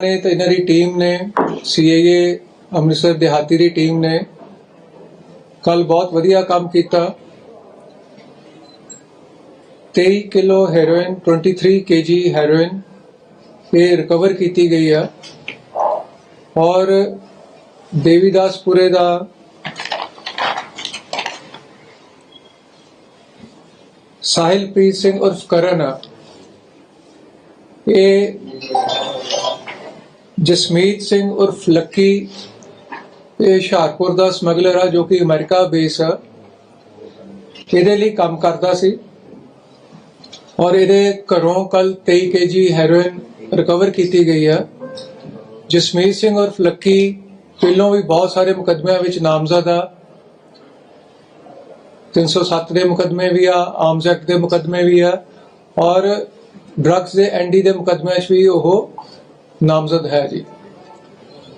ਨੇ ਤੇ ਇਹਨਾਂ ਦੀ ਟੀਮ ਨੇ ਸੀਏਏ ਅੰਮ੍ਰਿਤਸਰ ਦਿਹਾਤੀ ਦੀ ਟੀਮ ਨੇ ਕੱਲ ਬਹੁਤ ਵਧੀਆ ਕੰਮ ਕੀਤਾ। 23 ਕਿਲੋ ਹੈਰੋਇਨ 23 ਕੇਜੀ ਹੈਰੋਇਨ ਇਹ ਰਿਕਵਰ ਕੀਤੀ ਗਈ ਆ। ਔਰ ਦੇਵੀਦਾਸਪੁਰੇ ਦਾ ਸਾਹਿਲਪ੍ਰੀਤ ਸਿੰਘ ਉਰਫ ਕਰਨ ਇਹ ਜਸਮੀਤ ਸਿੰਘ ਉਰਫ ਲੱਕੀ, ਇਹ ਹੁਸ਼ਿਆਰਪੁਰ ਦਾ ਸਮਗਲਰ ਆ, ਜੋ ਕਿ ਅਮਰੀਕਾ ਬੇਸ ਆ। ਇਹਦੇ ਲਈ ਕੰਮ ਕਰਦਾ ਸੀ। ਔਰ ਇਹਦੇ ਘਰੋਂ ਕੱਲ 23 ਕੇਜੀ ਹੈਰੋਇਨ ਰਿਕਵਰ ਕੀਤੀ ਗਈ ਆ। ਜਸਮੀਤ ਸਿੰਘ ਉਰਫ ਲੱਕੀ, ਪਹਿਲੋਂ ਵੀ ਬਹੁਤ ਸਾਰੇ ਮੁਕੱਦਮਿਆਂ ਵਿੱਚ ਨਾਮਜ਼ਦ ਆ। 307 ਦੇ ਮੁਕੱਦਮੇ ਵੀ ਆ ਆਰਮਸ ਐਕਟ ਦੇ ਮੁਕੱਦਮੇ ਵੀ ਆ। ਔਰ ਡਰੱਗਸ ਦੇ ਐਨਡੀ ਦੇ ਮੁਕੱਦਮੇ 'ਚ ਵੀ ਉਹ ਨਾਮਜ਼ਦ ਹੈ ਜੀ।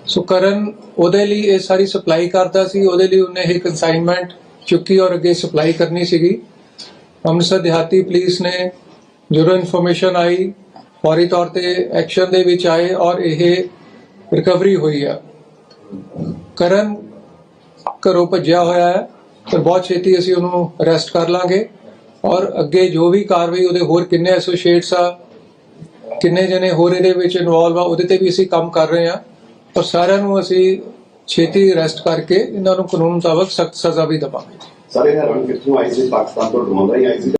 ਸੋ ਕਰਨ ਉਹਦੇ ਲਈ ਇਹ ਸਾਰੀ ਸਪਲਾਈ ਕਰਦਾ ਸੀ, ਉਹਦੇ ਲਈ ਉਹਨੇ ਇਹ ਕਨਸਾਈਨਮੈਂਟ ਚੁੱਕੀ ਔਰ ਅੱਗੇ ਸਪਲਾਈ ਕਰਨੀ ਸੀਗੀ। ਅੰਮ੍ਰਿਤਸਰ ਦਿਹਾਤੀ ਪੁਲਿਸ ਨੇ ਜਦੋਂ ਇਨਫੋਰਮੇਸ਼ਨ ਆਈ, ਫੌਰੀ ਤੌਰ ਤੇ ਐਕਸ਼ਨ ਦੇ ਵਿੱਚ ਆਏ ਔਰ ਇਹ ਰਿਕਵਰੀ ਹੋਈ ਆ। ਕਰਨ ਘਰੋਂ ਭੱਜਿਆ ਹੋਇਆ ਹੈ, ਤੇ ਬਹੁਤ ਛੇਤੀ ਅਸੀਂ ਉਹਨੂੰ ਅਰੈਸਟ ਕਰ ਲਾਂਗੇ ਔਰ ਅੱਗੇ ਜੋ ਵੀ ਕਾਰਵਾਈ ਉਹਦੇ ਹੋਰ ਕਿੰਨੇ ਐਸੋਸੀਏਟਸ ਆ ਕਿੰਨੇ ਜਣੇ ਹੋਰ ਇਹਦੇ ਵਿੱਚ ਇਨਵੋਲਵ ਆ, ਉਹਦੇ ਤੇ ਵੀ ਅਸੀਂ ਕੰਮ ਕਰ ਰਹੇ ਆ ਔਰ ਸਾਰਿਆਂ ਨੂੰ ਅਸੀਂ ਛੇਤੀ ਅਰੈਸਟ ਕਰਕੇ ਇਹਨਾਂ ਨੂੰ ਕਾਨੂੰਨ ਮੁਤਾਬਕ ਸਖਤ ਸਜ਼ਾ ਵੀ ਦਵਾਂਗੇ। ਸਾਰੇ ਹੈਰਾਨ ਕਿੱਥੋਂ ਆਈ ਸੀ? ਪਾਕਿਸਤਾਨ ਤੋਂ ਡਰਮੰਦਾ ਹੀ ਆਈ ਸੀ।